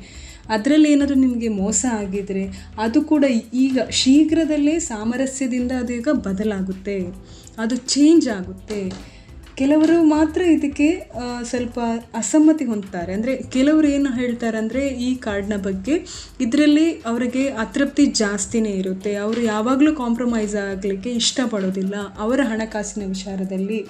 ಅದರಲ್ಲಿ ಏನಾದರೂ ನಿಮಗೆ ಮೋಸ ಆಗಿದ್ದರೆ ಅದು ಕೂಡ ಈಗ ಶೀಘ್ರದಲ್ಲೇ ಸಾಮರಸ್ಯದಿಂದ ಅದು ಈಗ ಬದಲಾಗುತ್ತೆ. ಅದು ಚೇಂಜ್ ಆಗುತ್ತೆ. ಕೆಲವರು ಮಾತ್ರ ಇದಕ್ಕೆ ಸ್ವಲ್ಪ ಅಸಮ್ಮತಿ ಹೊಂದ್ತಾರೆ. ಅಂದರೆ ಕೆಲವರು ಏನು ಹೇಳ್ತಾರೆ ಅಂದರೆ ಈ ಕಾರ್ಡ್ನ ಬಗ್ಗೆ ಇದರಲ್ಲಿ ಅವರಿಗೆ ಅತೃಪ್ತಿ ಜಾಸ್ತಿನೇ ಇರುತ್ತೆ. ಅವರು ಯಾವಾಗಲೂ ಕಾಂಪ್ರಮೈಸ್ ಆಗಲಿಕ್ಕೆ ಇಷ್ಟಪಡೋದಿಲ್ಲ. ಅವರ ಹಣಕಾಸಿನ ವಿಚಾರದಲ್ಲಿ.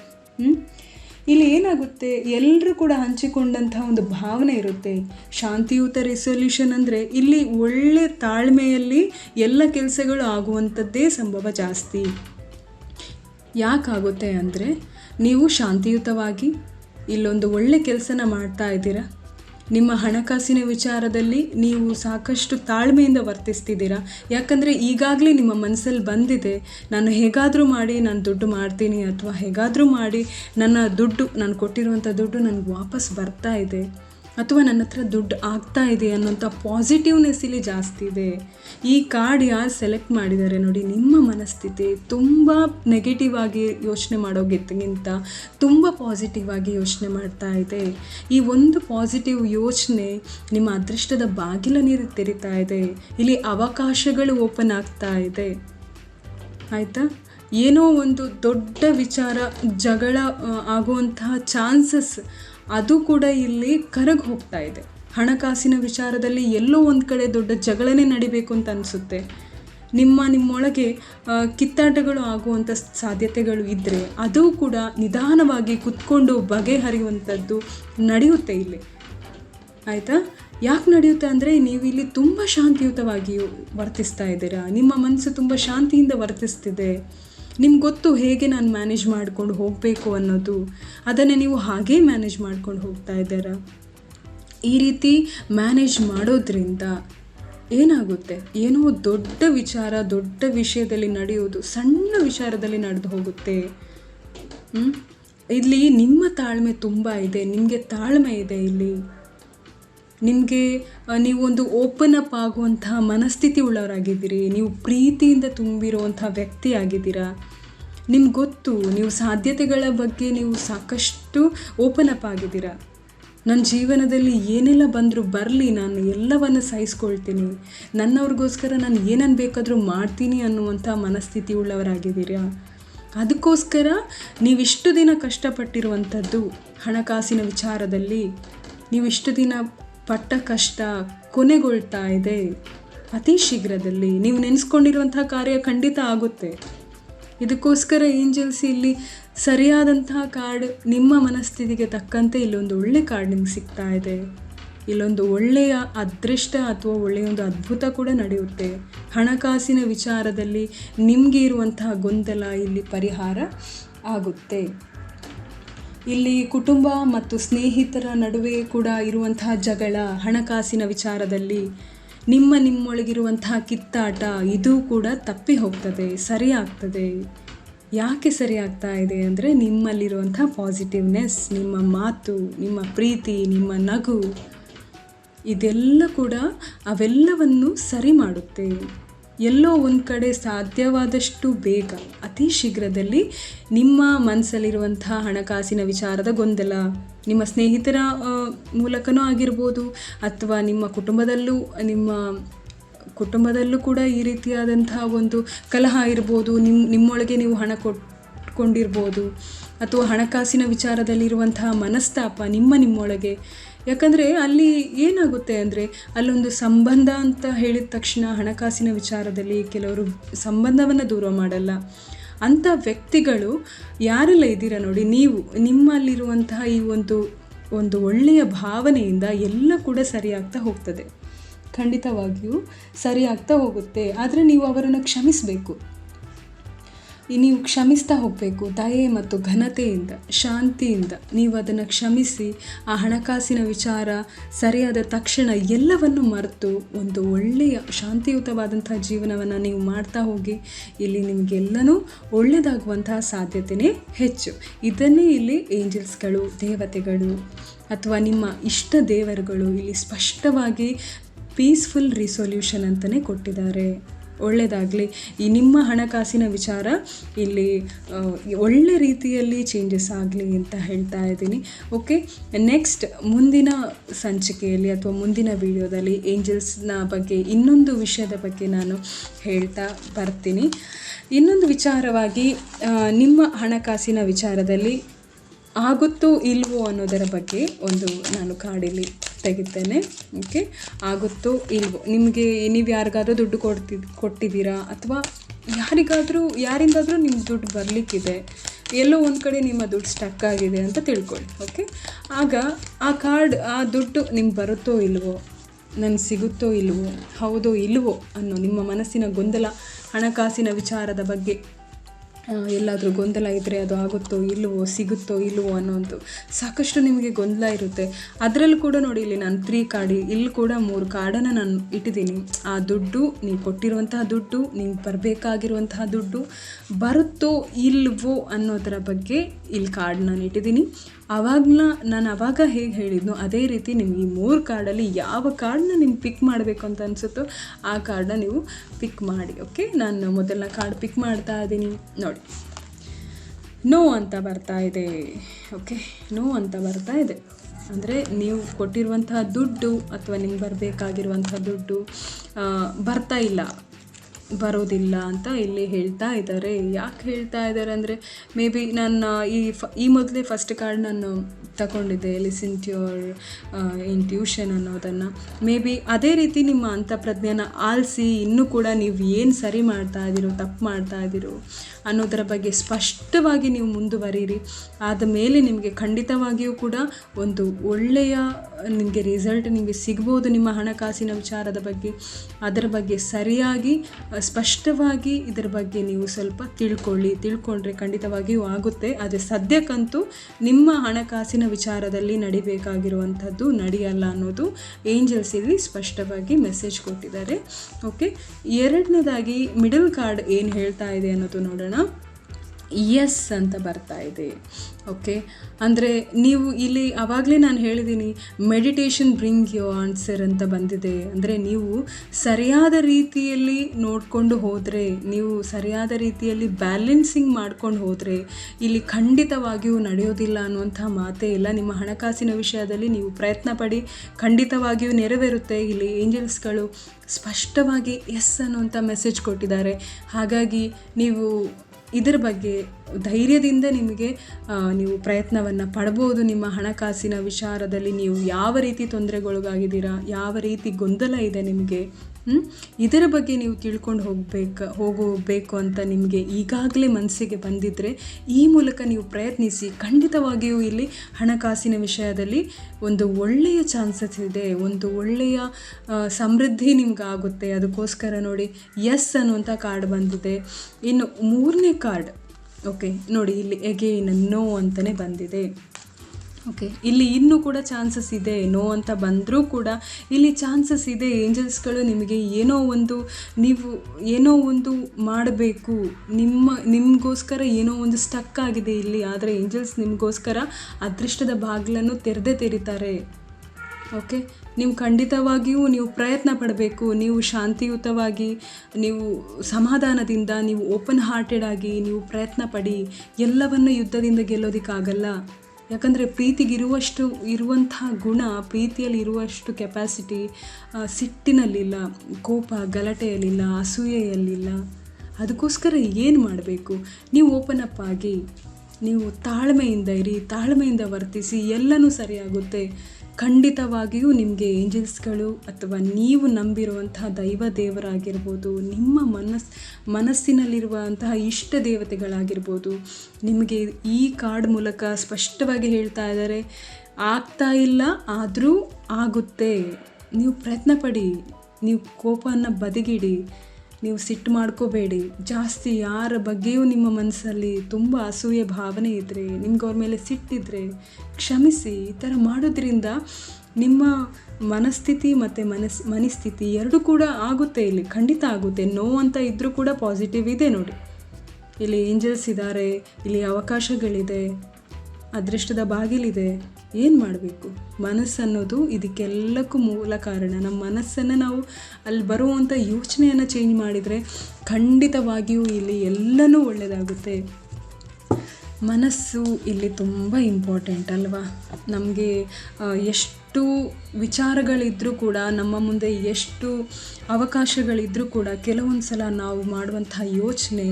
ಇಲ್ಲಿ ಏನಾಗುತ್ತೆ? ಎಲ್ಲರೂ ಕೂಡ ಹಂಚಿಕೊಂಡಂತಹ ಒಂದು ಭಾವನೆ ಇರುತ್ತೆ. ಶಾಂತಿಯುತ ರೆಸೊಲ್ಯೂಷನ್ ಅಂದರೆ ಇಲ್ಲಿ ಒಳ್ಳೆ ತಾಳ್ಮೆಯಲ್ಲಿ ಎಲ್ಲ ಕೆಲಸಗಳು ಆಗುವಂಥದ್ದೇ ಸಂಭವ ಜಾಸ್ತಿ. ಯಾಕಾಗುತ್ತೆ ಅಂದರೆ ನೀವು ಶಾಂತಿಯುತವಾಗಿ ಇಲ್ಲೊಂದು ಒಳ್ಳೆ ಕೆಲಸನ ಮಾಡ್ತಾ ಇದ್ದೀರಾ? ನಿಮ್ಮ ಹಣಕಾಸಿನ ವಿಚಾರದಲ್ಲಿ ನೀವು ಸಾಕಷ್ಟು ತಾಳ್ಮೆಯಿಂದ ವರ್ತಿಸ್ತಿದ್ದೀರಾ? ಯಾಕಂದರೆ ಈಗಾಗಲೇ ನಿಮ್ಮ ಮನಸ್ಸಲ್ಲಿ ಬಂದಿದೆ, ನಾನು ಹೇಗಾದರೂ ಮಾಡಿ ನಾನು ದುಡ್ಡು ಮಾಡ್ತೀನಿ ಅಥವಾ ಹೇಗಾದರೂ ಮಾಡಿ ನನ್ನ ದುಡ್ಡು, ನಾನು ಕೊಟ್ಟಿರುವಂಥ ದುಡ್ಡು ನನಗೆ ವಾಪಸ್ ಬರ್ತಾ ಇದೆ. ಅಥವಾ ನನ್ನ ಹತ್ರ ದುಡ್ಡು ಆಗ್ತಾ ಇದೆ ಅನ್ನೋಂಥ ಪಾಸಿಟಿವ್ನೆಸ್ ಇಲ್ಲಿ ಜಾಸ್ತಿ ಇದೆ. ಈ ಕಾರ್ಡ್ ಯಾರು ಸೆಲೆಕ್ಟ್ ಮಾಡಿದ್ದಾರೆ ನೋಡಿ, ನಿಮ್ಮ ಮನಸ್ಥಿತಿ ತುಂಬ ನೆಗೆಟಿವ್ ಆಗಿ ಯೋಚನೆ ಮಾಡೋಗಿದ್ದಕ್ಕಿಂತ ತುಂಬ ಪಾಸಿಟಿವ್ ಆಗಿ ಯೋಚನೆ ಮಾಡ್ತಾ ಇದೆ. ಈ ಒಂದು ಪಾಸಿಟಿವ್ ಯೋಚನೆ ನಿಮ್ಮ ಅದೃಷ್ಟದ ಬಾಗಿಲ ನೀರು ತೆರಿತಾ ಇದೆ. ಇಲ್ಲಿ ಅವಕಾಶಗಳು ಓಪನ್ ಆಗ್ತಾ ಇದೆ. ಆಯಿತಾ? ಏನೋ ಒಂದು ದೊಡ್ಡ ವಿಚಾರ, ಜಗಳ ಆಗುವಂತಹ ಚಾನ್ಸಸ್ ಅದು ಕೂಡ ಇಲ್ಲಿ ಕರಗಿ ಹೋಗ್ತಾ ಇದೆ. ಹಣಕಾಸಿನ ವಿಚಾರದಲ್ಲಿ ಎಲ್ಲೋ ಒಂದು ಕಡೆ ದೊಡ್ಡ ಜಗಳನೇ ನಡಿಬೇಕು ಅಂತ ಅನಿಸುತ್ತೆ. ನಿಮ್ಮ ನಿಮ್ಮೊಳಗೆ ಕಿತ್ತಾಟಗಳು ಆಗುವಂಥ ಸಾಧ್ಯತೆಗಳು ಇದ್ದರೆ ಅದು ಕೂಡ ನಿಧಾನವಾಗಿ ಕುತ್ಕೊಂಡು ಬಗೆಹರಿಯುವಂಥದ್ದು ನಡೆಯುತ್ತೆ ಇಲ್ಲಿ. ಆಯಿತಾ? ಯಾಕೆ ನಡೆಯುತ್ತೆ ಅಂದರೆ ನೀವು ಇಲ್ಲಿ ತುಂಬ ಶಾಂತಿಯುತವಾಗಿ ವರ್ತಿಸ್ತಾ ಇದ್ದೀರಾ? ನಿಮ್ಮ ಮನಸ್ಸು ತುಂಬ ಶಾಂತಿಯಿಂದ ವರ್ತಿಸ್ತಿದೆ. ನಿಮ್ಗೆ ಗೊತ್ತು ಹೇಗೆ ನಾನು ಮ್ಯಾನೇಜ್ ಮಾಡ್ಕೊಂಡು ಹೋಗಬೇಕು ಅನ್ನೋದು? ಅದನ್ನು ನೀವು ಹಾಗೇ ಮ್ಯಾನೇಜ್ ಮಾಡ್ಕೊಂಡು ಹೋಗ್ತಾ ಇದ್ದೀರಾ? ಈ ರೀತಿ ಮ್ಯಾನೇಜ್ ಮಾಡೋದ್ರಿಂದ ಏನಾಗುತ್ತೆ? ಏನೋ ದೊಡ್ಡ ವಿಚಾರ, ದೊಡ್ಡ ವಿಷಯದಲ್ಲಿ ನಡೆಯೋದು, ಸಣ್ಣ ವಿಚಾರದಲ್ಲಿ ನಡೆದು ಹೋಗುತ್ತೆ. ಇಲ್ಲಿ ನಿಮ್ಮ ತಾಳ್ಮೆ ತುಂಬ ಇದೆ, ನಿಮಗೆ ತಾಳ್ಮೆ ಇದೆ ಇಲ್ಲಿ. ನಿಮಗೆ ನೀವೊಂದು ಓಪನ್ ಅಪ್ ಆಗುವಂತಹ ಮನಸ್ಥಿತಿ ಉಳ್ಳವರಾಗಿದ್ದೀರಿ, ನೀವು ಪ್ರೀತಿಯಿಂದ ತುಂಬಿರುವಂಥ ವ್ಯಕ್ತಿ ಆಗಿದ್ದೀರಾ ನಿಮ್ಗೆ ಗೊತ್ತು, ನೀವು ಸಾಧ್ಯತೆಗಳ ಬಗ್ಗೆ ನೀವು ಸಾಕಷ್ಟು ಓಪನ್ ಅಪ್ ಆಗಿದ್ದೀರಾ? ನನ್ನ ಜೀವನದಲ್ಲಿ ಏನೆಲ್ಲ ಬಂದರೂ ಬರಲಿ, ನಾನು ಎಲ್ಲವನ್ನು ಸಹಿಸ್ಕೊಳ್ತೀನಿ. ನನ್ನವ್ರಿಗೋಸ್ಕರ ನಾನು ಏನನ್ನು ಬೇಕಾದರೂ ಮಾಡ್ತೀನಿ ಅನ್ನುವಂಥ ಮನಸ್ಥಿತಿ ಉಳ್ಳವರಾಗಿದ್ದೀರಾ? ಅದಕ್ಕೋಸ್ಕರ ನೀವಿಷ್ಟು ದಿನ ಕಷ್ಟಪಟ್ಟಿರುವಂಥದ್ದು ಹಣಕಾಸಿನ ವಿಚಾರದಲ್ಲಿ, ನೀವಿಷ್ಟು ದಿನ ಪಟ್ಟ ಕಷ್ಟ ಕೊನೆಗೊಳ್ತಾ ಇದೆ ಅತಿ ಶೀಘ್ರದಲ್ಲಿ. ನೀವು ನೆನೆಸ್ಕೊಂಡಿರುವಂಥ ಕಾರ್ಯ ಖಂಡಿತ ಆಗುತ್ತೆ. ಇದಕ್ಕೋಸ್ಕರ ಏಂಜಲ್ಸ್ ಇಲ್ಲಿ ಸರಿಯಾದಂತಹ ಕಾರ್ಡ್ ನಿಮ್ಮ ಮನಸ್ಥಿತಿಗೆ ತಕ್ಕಂತೆ ಇಲ್ಲೊಂದು ಒಳ್ಳೆ ಕಾರ್ಡ್ ನಿಮ್ಗೆ ಸಿಗ್ತಾ ಇದೆ. ಇಲ್ಲೊಂದು ಒಳ್ಳೆಯ ಅದೃಷ್ಟ ಅಥವಾ ಒಳ್ಳೆಯ ಒಂದು ಅದ್ಭುತ ಕೂಡ ನಡೆಯುತ್ತೆ. ಹಣಕಾಸಿನ ವಿಚಾರದಲ್ಲಿ ನಿಮಗೆ ಇರುವಂತಹ ಗೊಂದಲ ಇಲ್ಲಿ ಪರಿಹಾರ ಆಗುತ್ತೆ. ಇಲ್ಲಿ ಕುಟುಂಬ ಮತ್ತು ಸ್ನೇಹಿತರ ನಡುವೆ ಕೂಡ ಇರುವಂತಹ ಜಗಳ, ಹಣಕಾಸಿನ ವಿಚಾರದಲ್ಲಿ ನಿಮ್ಮ ನಿಮ್ಮೊಳಗಿರುವಂತಹ ಕಿತ್ತಾಟ, ಇದು ಕೂಡ ತಪ್ಪಿ ಹೋಗ್ತದೆ, ಸರಿಯಾಗ್ತದೆ. ಯಾಕೆ ಸರಿ ಆಗ್ತಾ ಇದೆ ಅಂದರೆ ನಿಮ್ಮಲ್ಲಿರುವಂಥ ಪಾಸಿಟಿವ್ನೆಸ್, ನಿಮ್ಮ ಮಾತು, ನಿಮ್ಮ ಪ್ರೀತಿ, ನಿಮ್ಮ ನಗು, ಇದೆಲ್ಲ ಕೂಡ ಅವೆಲ್ಲವನ್ನು ಸರಿ ಮಾಡುತ್ತೆ. ಎಲ್ಲೋ ಒಂದು ಕಡೆ ಸಾಧ್ಯವಾದಷ್ಟು ಬೇಗ, ಅತಿ ಶೀಘ್ರದಲ್ಲಿ ನಿಮ್ಮ ಮನಸ್ಸಲ್ಲಿರುವಂಥ ಹಣಕಾಸಿನ ವಿಚಾರದ ಗೊಂದಲ, ನಿಮ್ಮ ಸ್ನೇಹಿತರ ಮೂಲಕನೂ ಆಗಿರ್ಬೋದು, ಅಥವಾ ನಿಮ್ಮ ಕುಟುಂಬದಲ್ಲೂ ನಿಮ್ಮ ಕುಟುಂಬದಲ್ಲೂ ಕೂಡ ಈ ರೀತಿಯಾದಂಥ ಒಂದು ಕಲಹ ಇರ್ಬೋದು ನಿಮ್ಮ ನಿಮ್ಮೊಳಗೆ ನೀವು ಹಣ ಕೊಟ್ಕೊಂಡಿರ್ಬೋದು, ಅಥವಾ ಹಣಕಾಸಿನ ವಿಚಾರದಲ್ಲಿರುವಂತಹ ಮನಸ್ತಾಪ ನಿಮ್ಮ ನಿಮ್ಮೊಳಗೆ ಯಾಕಂದರೆ ಅಲ್ಲಿ ಏನಾಗುತ್ತೆ ಅಂದರೆ ಅಲ್ಲೊಂದು ಸಂಬಂಧ ಅಂತ ಹೇಳಿದ ತಕ್ಷಣ ಹಣಕಾಸಿನ ವಿಚಾರದಲ್ಲಿ ಕೆಲವರು ಸಂಬಂಧವನ್ನು ದೂರ ಮಾಡಲ್ಲ. ಅಂಥ ವ್ಯಕ್ತಿಗಳು ಯಾರೆಲ್ಲ ಇದ್ದೀರಾ ನೋಡಿ, ನೀವು, ನಿಮ್ಮಲ್ಲಿರುವಂತಹ ಈ ಒಂದು ಒಂದು ಒಳ್ಳೆಯ ಭಾವನೆಯಿಂದ ಎಲ್ಲ ಕೂಡ ಸರಿಯಾಗ್ತಾ ಹೋಗ್ತದೆ. ಖಂಡಿತವಾಗಿಯೂ ಸರಿಯಾಗ್ತಾ ಹೋಗುತ್ತೆ. ಆದರೆ ನೀವು ಅವರನ್ನು ಕ್ಷಮಿಸಬೇಕು. ನೀವು ಕ್ಷಮಿಸ್ತಾ ಹೋಗಬೇಕು. ದಯೆ ಮತ್ತು ಘನತೆಯಿಂದ, ಶಾಂತಿಯಿಂದ ನೀವು ಅದನ್ನು ಕ್ಷಮಿಸಿ, ಆ ಹಣಕಾಸಿನ ವಿಚಾರ ಸರಿಯಾದ ತಕ್ಷಣ ಎಲ್ಲವನ್ನು ಮರೆತು ಒಂದು ಒಳ್ಳೆಯ ಶಾಂತಿಯುತವಾದಂತಹ ಜೀವನವನ್ನು ನೀವು ಮಾಡ್ತಾ ಹೋಗಿ, ಇಲ್ಲಿ ನಿಮಗೆಲ್ಲನೂ ಒಳ್ಳೆಯದಾಗುವಂತಹ ಸಾಧ್ಯತೆಯೇ ಹೆಚ್ಚು. ಇದನ್ನೇ ಇಲ್ಲಿ ಏಂಜಲ್ಸ್ಗಳು, ದೇವತೆಗಳು ಅಥವಾ ನಿಮ್ಮ ಇಷ್ಟ ದೇವರುಗಳು ಇಲ್ಲಿ ಸ್ಪಷ್ಟವಾಗಿ ಪೀಸ್ಫುಲ್ ರಿಸೊಲ್ಯೂಷನ್ ಅಂತಲೇ ಕೊಟ್ಟಿದ್ದಾರೆ. ಒಳ್ಳೆಯದಾಗಲಿ ಈ ನಿಮ್ಮ ಹಣಕಾಸಿನ ವಿಚಾರ ಇಲ್ಲಿ ಒಳ್ಳೆ ರೀತಿಯಲ್ಲಿ ಚೇಂಜಸ್ ಆಗಲಿ ಅಂತ ಹೇಳ್ತಾ ಇದ್ದೀನಿ. ಓಕೆ ನೆಕ್ಸ್ಟ್ ಮುಂದಿನ ಸಂಚಿಕೆಯಲ್ಲಿ ಅಥವಾ ಮುಂದಿನ ವಿಡಿಯೋದಲ್ಲಿ ಏಂಜಲ್ಸ್ನ ಬಗ್ಗೆ, ಇನ್ನೊಂದು ವಿಷಯದ ಬಗ್ಗೆ ನಾನು ಹೇಳ್ತಾ ಬರ್ತೀನಿ. ಇನ್ನೊಂದು ವಿಚಾರವಾಗಿ ನಿಮ್ಮ ಹಣಕಾಸಿನ ವಿಚಾರದಲ್ಲಿ ಆಗುತ್ತೋ ಇಲ್ವೋ ಅನ್ನೋದರ ಬಗ್ಗೆ ಒಂದು ನಾನು ಕಾಡಿಲಿ ತೆಗಿತೇನೆ. ಓಕೆ ಆಗುತ್ತೋ ಇಲ್ವೋ? ನಿಮಗೆ ನೀವು ಯಾರಿಗಾದರೂ ದುಡ್ಡು ಕೊಡ್ತಿದ್ ಕೊಟ್ಟಿದ್ದೀರಾ? ಅಥವಾ ಯಾರಿಗಾದರೂ, ಯಾರಿಂದಾದರೂ ನಿಮ್ಮ ದುಡ್ಡು ಬರಲಿಕ್ಕಿದೆ. ಎಲ್ಲೋ ಒಂದು ಕಡೆ ನಿಮ್ಮ ದುಡ್ಡು ಸ್ಟಕ್ ಆಗಿದೆ ಅಂತ ತಿಳ್ಕೊಳ್ಳಿ. ಓಕೆ ಆಗ ಆ ಕಾರ್ಡ್ ಆ ದುಡ್ಡು ನಿಮ್ಗೆ ಬರುತ್ತೋ ಇಲ್ವೋ? ನನಗೆ ಸಿಗುತ್ತೋ ಇಲ್ವೋ? ಹೌದೋ ಇಲ್ವೋ? ಅನ್ನೋ ನಿಮ್ಮ ಮನಸ್ಸಿನ ಗೊಂದಲ, ಹಣಕಾಸಿನ ವಿಚಾರದ ಬಗ್ಗೆ ಎಲ್ಲಾದರೂ ಗೊಂದಲ ಇದ್ದರೆ ಅದು ಆಗುತ್ತೋ ಇಲ್ಲವೋ ಸಿಗುತ್ತೋ ಇಲ್ಲವೋ ಅನ್ನೋದು ಸಾಕಷ್ಟು ನಿಮಗೆ ಗೊಂದಲ ಇರುತ್ತೆ. ಅದರಲ್ಲೂ ಕೂಡ ನೋಡಿ, ಇಲ್ಲಿ ನಾನು ತ್ರೀ ಕಾರ್ಡ್ ಇಲ್ಲಿ ಕೂಡ ಮೂರು ಕಾರ್ಡನ್ನು ನಾನು ಇಟ್ಟಿದ್ದೀನಿ. ಆ ದುಡ್ಡು ನೀವು ಕೊಟ್ಟಿರುವಂತಹ ದುಡ್ಡು ನಿಮ್ಗೆ ಬರಬೇಕಾಗಿರುವಂತಹ ದುಡ್ಡು ಬರುತ್ತೋ ಇಲ್ಲವೋ ಅನ್ನೋದರ ಬಗ್ಗೆ ಇಲ್ಲಿ ಕಾರ್ಡ್ ನಾನು ಇಟ್ಟಿದ್ದೀನಿ. ಆವಾಗಲ ನಾನು ಅವಾಗ ಹೇಗೆ ಹೇಳಿದ್ನೋ ಅದೇ ರೀತಿ ನಿಮ್ಗೆ ಈ ಮೂರು ಕಾರ್ಡಲ್ಲಿ ಯಾವ ಕಾರ್ಡನ್ನ ನಿಮ್ಗೆ ಪಿಕ್ ಮಾಡಬೇಕು ಅಂತ ಅನಿಸುತ್ತೋ ಆ ಕಾರ್ಡನ್ನ ನೀವು ಪಿಕ್ ಮಾಡಿ ಓಕೆ ನಾನು ಮೊದಲನೇ ಕಾರ್ಡ್ ಪಿಕ್ ಮಾಡ್ತಾ ಇದ್ದೀನಿ. ನೋಡಿ. ನೋ ಅಂತ ಬರ್ತಾ ಇದೆ ಓಕೆ ನೋ ಅಂತ ಬರ್ತಾ ಇದೆ. ಅಂದರೆ ನೀವು ಕೊಟ್ಟಿರುವಂತಹ ದುಡ್ಡು ಅಥವಾ ನಿಮ್ಗೆ ಬರಬೇಕಾಗಿರುವಂತಹ ದುಡ್ಡು ಬರ್ತಾ ಇಲ್ಲ. ಬರೋದಿಲ್ಲ ಅಂತ ಇಲ್ಲಿ ಹೇಳ್ತಾ ಇದ್ದಾರೆ. ಯಾಕೆ ಹೇಳ್ತಾ ಇದ್ದಾರೆ ಅಂದರೆ ಮೇ ಬಿ ನನ್ನ ಈ ಫ ಈ ಮೊದಲೇ ಫಸ್ಟ್ ಕಾರ್ಡ್ ನಾನು ತಗೊಂಡಿದ್ದೆ ಲಿಸನ್ ಟು ಇನ್ ಟ್ಯೂಷನ್ ಅನ್ನೋದನ್ನು. ಮೇ ಬಿ ಅದೇ ರೀತಿ ನಿಮ್ಮ ಅಂತಃಪ್ರಜ್ಞೆನ ಆಲಿಸಿ ಇನ್ನೂ ಕೂಡ ನೀವು ಏನು ಸರಿ ಮಾಡ್ತಾ ಇದ್ದೀರೋ ತಪ್ಪು ಮಾಡ್ತಾ ಇದ್ದೀರೋ ಅನ್ನೋದರ ಬಗ್ಗೆ ಸ್ಪಷ್ಟವಾಗಿ ನೀವು ಮುಂದುವರಿಯಿರಿ ಆದ ಮೇಲೆ ನಿಮಗೆ ಖಂಡಿತವಾಗಿಯೂ ಕೂಡ ಒಂದು ಒಳ್ಳೆಯ, ನಿಮಗೆ ರಿಸಲ್ಟ್ ನಿಮಗೆ ಸಿಗ್ಬೋದು ನಿಮ್ಮ ಹಣಕಾಸಿನ ವಿಚಾರದ ಬಗ್ಗೆ. ಅದರ ಬಗ್ಗೆ ಸರಿಯಾಗಿ, ಸ್ಪಷ್ಟವಾಗಿ ಇದರ ಬಗ್ಗೆ ನೀವು ಸ್ವಲ್ಪ ತಿಳ್ಕೊಳ್ಳಿ. ತಿಳ್ಕೊಂಡ್ರೆ ಖಂಡಿತವಾಗಿಯೂ ಆಗುತ್ತೆ. ಆದರೆ ಸದ್ಯಕ್ಕಂತೂ ನಿಮ್ಮ ಹಣಕಾಸಿನ ವಿಚಾರದಲ್ಲಿ ನಡಿಬೇಕಾಗಿರುವಂಥದ್ದು ನಡೆಯಲ್ಲ ಅನ್ನೋದು ಏಂಜಲ್ಸ್ ಇಲ್ಲಿ ಸ್ಪಷ್ಟವಾಗಿ ಮೆಸೇಜ್ ಕೊಟ್ಟಿದ್ದಾರೆ. ಓಕೆ ಎರಡನೇದಾಗಿ ಮಿಡಲ್ ಕಾರ್ಡ್ ಏನು ಹೇಳ್ತಾ ಇದೆ ಅನ್ನೋದು ನೋಡೋಣ. ಎಸ್ ಅಂತ ಬರ್ತಾ ಇದೆ. ಓಕೆ ಅಂದರೆ ನೀವು ಇಲ್ಲಿ ಆವಾಗಲೇ ನಾನು ಹೇಳಿದ್ದೀನಿ ಮೆಡಿಟೇಷನ್ ಬ್ರಿಂಗ್ ಯೋ ಆನ್ಸರ್ ಅಂತ ಬಂದಿದೆ. ಅಂದರೆ ನೀವು ಸರಿಯಾದ ರೀತಿಯಲ್ಲಿ ನೋಡಿಕೊಂಡು ಹೋದರೆ, ನೀವು ಸರಿಯಾದ ರೀತಿಯಲ್ಲಿ ಬ್ಯಾಲೆನ್ಸಿಂಗ್ ಮಾಡ್ಕೊಂಡು ಹೋದರೆ, ಇಲ್ಲಿ ಖಂಡಿತವಾಗಿಯೂ ನಡೆಯೋದಿಲ್ಲ ಅನ್ನುವಂಥ ಮಾತೇ ಇಲ್ಲ. ನಿಮ್ಮ ಹಣಕಾಸಿನ ವಿಷಯದಲ್ಲಿ ನೀವು ಪ್ರಯತ್ನ ಪಡಿ, ಖಂಡಿತವಾಗಿಯೂ ನೆರವೇರುತ್ತೆ. ಇಲ್ಲಿ ಏಂಜಲ್ಸ್ಗಳು ಸ್ಪಷ್ಟವಾಗಿ ಎಸ್ ಅನ್ನುವಂಥ ಮೆಸೇಜ್ ಕೊಟ್ಟಿದ್ದಾರೆ. ಹಾಗಾಗಿ ನೀವು ಇದರ ಬಗ್ಗೆ ಧೈರ್ಯದಿಂದ ನಿಮಗೆ ನೀವು ಪ್ರಯತ್ನವನ್ನು ಪಡ್ಬೋದು ನಿಮ್ಮ ಹಣಕಾಸಿನ ವಿಚಾರದಲ್ಲಿ ನೀವು ಯಾವ ರೀತಿ ತೊಂದರೆಗೊಳಗಾಗಿದ್ದೀರಾ, ಯಾವ ರೀತಿ ಗೊಂದಲ ಇದೆ ನಿಮಗೆ? ಇದರ ಬಗ್ಗೆ ನೀವು ತಿಳ್ಕೊಂಡು ಹೋಗ್ಬೇಕು ಹೋಗಬೇಕು ಅಂತ ನಿಮಗೆ ಈಗಾಗಲೇ ಮನಸ್ಸಿಗೆ ಬಂದಿದ್ದರೆ ಈ ಮೂಲಕ ನೀವು ಪ್ರಯತ್ನಿಸಿ. ಖಂಡಿತವಾಗಿಯೂ ಇಲ್ಲಿ ಹಣಕಾಸಿನ ವಿಷಯದಲ್ಲಿ ಒಂದು ಒಳ್ಳೆಯ ಚಾನ್ಸಸ್ ಇದೆ. ಒಂದು ಒಳ್ಳೆಯ ಸಮೃದ್ಧಿ ನಿಮ್ಗೆ ಆಗುತ್ತೆ ಅದಕ್ಕೋಸ್ಕರ ನೋಡಿ ಎಸ್ ಅನ್ನುವಂಥ ಕಾರ್ಡ್ ಬಂದಿದೆ. ಇನ್ನು ಮೂರನೇ ಕಾರ್ಡ್ ಓಕೆ ನೋಡಿ, ಇಲ್ಲಿ ಎಗೇನ್ ನೋ ಅಂತಲೇ ಬಂದಿದೆ. ಓಕೆ ಇಲ್ಲಿ ಇನ್ನೂ ಕೂಡ ಚಾನ್ಸಸ್ ಇದೆ. ನೋ ಅಂತ ಬಂದರೂ ಕೂಡ ಇಲ್ಲಿ ಚಾನ್ಸಸ್ ಇದೆ. ಏಂಜಲ್ಸ್ಗಳು ನಿಮಗೆ ಏನೋ ಒಂದು ನೀವು ಏನೋ ಒಂದು ಮಾಡಬೇಕು. ನಿಮ್ಮ, ನಿಮಗೋಸ್ಕರ ಏನೋ ಒಂದು ಸ್ಟಕ್ ಆಗಿದೆ ಇಲ್ಲಿ. ಆದರೆ ಏಂಜಲ್ಸ್ ನಿಮಗೋಸ್ಕರ ಅದೃಷ್ಟದ ಬಾಗಿಲನ್ನು ತೆರೆದೇ ತೆರೀತಾರೆ. ಓಕೆ ನೀವು ಖಂಡಿತವಾಗಿಯೂ ನೀವು ಪ್ರಯತ್ನ ಪಡಬೇಕು. ನೀವು ಶಾಂತಿಯುತವಾಗಿ, ನೀವು ಸಮಾಧಾನದಿಂದ, ನೀವು ಓಪನ್ ಹಾರ್ಟೆಡ್ ಆಗಿ ನೀವು ಪ್ರಯತ್ನ ಪಡಿ. ಎಲ್ಲವನ್ನು ಯುದ್ಧದಿಂದ ಗೆಲ್ಲೋದಕ್ಕಾಗಲ್ಲ. ಯಾಕಂದರೆ ಪ್ರೀತಿಗಿರುವಷ್ಟು ಇರುವಂತಹ ಗುಣ ಪ್ರೀತಿಯಲ್ಲಿ ಇರುವಷ್ಟು ಕೆಪಾಸಿಟಿ ಸಿಟ್ಟಿನಲ್ಲಿಲ್ಲ, ಕೋಪ, ಗಲಾಟೆಯಲ್ಲಿಲ್ಲ, ಅಸೂಯೆಯಲ್ಲಿಲ್ಲ. ಅದಕ್ಕೋಸ್ಕರ ಏನು ಮಾಡಬೇಕು? ನೀವು ಓಪನ್ ಅಪ್ ಆಗಿ, ನೀವು ತಾಳ್ಮೆಯಿಂದ ಇರಿ, ತಾಳ್ಮೆಯಿಂದ ವರ್ತಿಸಿ, ಎಲ್ಲನೂ ಸರಿಯಾಗುತ್ತೆ. ಖಂಡಿತವಾಗಿಯೂ ನಿಮಗೆ ಏಂಜಲ್ಸ್ಗಳು ಅಥವಾ ನೀವು ನಂಬಿರುವಂತಹ ದೈವ ದೇವರಾಗಿರ್ಬೋದು, ನಿಮ್ಮ ಮನಸ್, ಮನಸ್ಸಿನಲ್ಲಿರುವಂತಹ ಇಷ್ಟ ದೇವತೆಗಳಾಗಿರ್ಬೋದು, ನಿಮಗೆ ಈ ಕಾರ್ಡ್ ಮೂಲಕ ಸ್ಪಷ್ಟವಾಗಿ ಹೇಳ್ತಾ ಇದ್ದಾರೆ, ಆಗ್ತಾ ಇಲ್ಲ ಆದರೂ ಆಗುತ್ತೆ. ನೀವು ಪ್ರಯತ್ನ ಪಡಿ ನೀವು ಕೋಪವನ್ನು ಬದಿಗಿಡಿ. ನೀವು ಸಿಟ್ಟು ಮಾಡ್ಕೋಬೇಡಿ. ಜಾಸ್ತಿ ಯಾರ ಬಗ್ಗೆಯೂ ನಿಮ್ಮ ಮನಸ್ಸಲ್ಲಿ ತುಂಬ ಅಸೂಯೆ ಭಾವನೆ ಇದ್ದರೆ ನಿಮ್ಗೆ ಅವ್ರ ಮೇಲೆ ಸಿಟ್ಟಿದ್ರೆ, ಕ್ಷಮಿಸಿ ಈ ಥರ ಮಾಡೋದ್ರಿಂದ ನಿಮ್ಮ ಮನಸ್ಥಿತಿ ಮತ್ತು ಮನಸ್, ಮನಸ್ಥಿತಿ ಎರಡೂ ಕೂಡ ಆಗುತ್ತೆ ಇಲ್ಲಿ. ಖಂಡಿತ ಆಗುತ್ತೆ. ನೋ ಅಂತ ಇದ್ದರೂ ಕೂಡ ಪಾಸಿಟಿವ್ ಇದೆ ನೋಡಿ. ಇಲ್ಲಿ ಏಂಜಲ್ಸ್ ಇದ್ದಾರೆ, ಇಲ್ಲಿ ಅವಕಾಶಗಳಿದೆ. ಅದೃಷ್ಟದ ಬಾಗಿಲಿದೆ. ಏನು ಮಾಡಬೇಕು? ಮನಸ್ಸನ್ನೋದು ಇದಕ್ಕೆಲ್ಲಕ್ಕೂ ಮೂಲ ಕಾರಣ. ನಮ್ಮ ಮನಸ್ಸನ್ನು ನಾವು ಅಲ್ಲಿ ಬರುವಂಥ ಯೋಚನೆಯನ್ನು ಚೇಂಜ್ ಮಾಡಿದರೆ ಖಂಡಿತವಾಗಿಯೂ ಇಲ್ಲಿ ಎಲ್ಲನೂ ಒಳ್ಳೆಯದಾಗುತ್ತೆ ಮನಸ್ಸು ಇಲ್ಲಿ ತುಂಬ ಇಂಪಾರ್ಟೆಂಟ್ ಅಲ್ವಾ? ನಮಗೆ ಎಷ್ಟು ವಿಚಾರಗಳಿದ್ದರೂ ಕೂಡ, ನಮ್ಮ ಮುಂದೆ ಎಷ್ಟು ಅವಕಾಶಗಳಿದ್ದರೂ ಕೂಡ ಕೆಲವೊಂದು ಸಲ ನಾವು ಮಾಡುವಂಥ ಯೋಚನೆ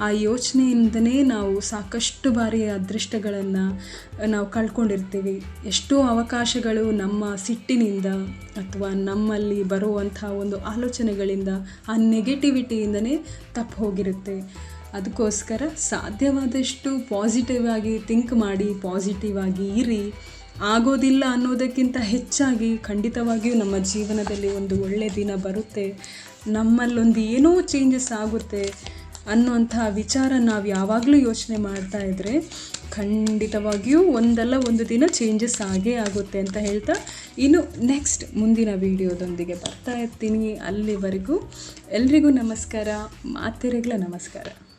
ಆ ಯೋಚನೆಯಿಂದನೇ ನಾವು ಸಾಕಷ್ಟು ಬಾರಿ ಅದೃಷ್ಟಗಳನ್ನು ನಾವು ಕಳ್ಕೊಂಡಿರ್ತೀವಿ. ಎಷ್ಟೋ ಅವಕಾಶಗಳು ನಮ್ಮ ಸಿಟ್ಟಿನಿಂದ ಅಥವಾ ನಮ್ಮಲ್ಲಿ ಬರುವಂಥ ಒಂದು ಆಲೋಚನೆಗಳಿಂದ ಆ ನೆಗೆಟಿವಿಟಿಯಿಂದನೇ ತಪ್ಪು ಹೋಗಿರುತ್ತೆ. ಅದಕ್ಕೋಸ್ಕರ ಸಾಧ್ಯವಾದಷ್ಟು ಪಾಸಿಟಿವ್ ಆಗಿ ಥಿಂಕ್ ಮಾಡಿ ಪಾಸಿಟಿವ್ ಆಗಿ ಇರಿ. ಆಗೋದಿಲ್ಲ ಅನ್ನೋದಕ್ಕಿಂತ ಹೆಚ್ಚಾಗಿ ಖಂಡಿತವಾಗಿಯೂ ನಮ್ಮ ಜೀವನದಲ್ಲಿ ಒಂದು ಒಳ್ಳೆಯ ದಿನ ಬರುತ್ತೆ. ನಮ್ಮಲ್ಲೊಂದು ಏನೋ ಚೇಂಜಸ್ ಆಗುತ್ತೆ. ಅನ್ನುವಂಥ ವಿಚಾರ ನಾವು ಯಾವಾಗಲೂ ಯೋಚನೆ ಮಾಡ್ತಾ ಇದ್ದರೆ ಖಂಡಿತವಾಗಿಯೂ ಒಂದಲ್ಲ ಒಂದು ದಿನ ಚೇಂಜಸ್ ಆಗೇ ಆಗುತ್ತೆ ಅಂತ ಹೇಳ್ತಾ ಇನ್ನು ನೆಕ್ಸ್ಟ್ ಮುಂದಿನ ವಿಡಿಯೋದೊಂದಿಗೆ ಬರ್ತಾ ಇರ್ತೀನಿ. ಅಲ್ಲಿವರೆಗೂ ಎಲ್ರಿಗೂ ನಮಸ್ಕಾರ ಮಾತೆರೆಗಳ ನಮಸ್ಕಾರ.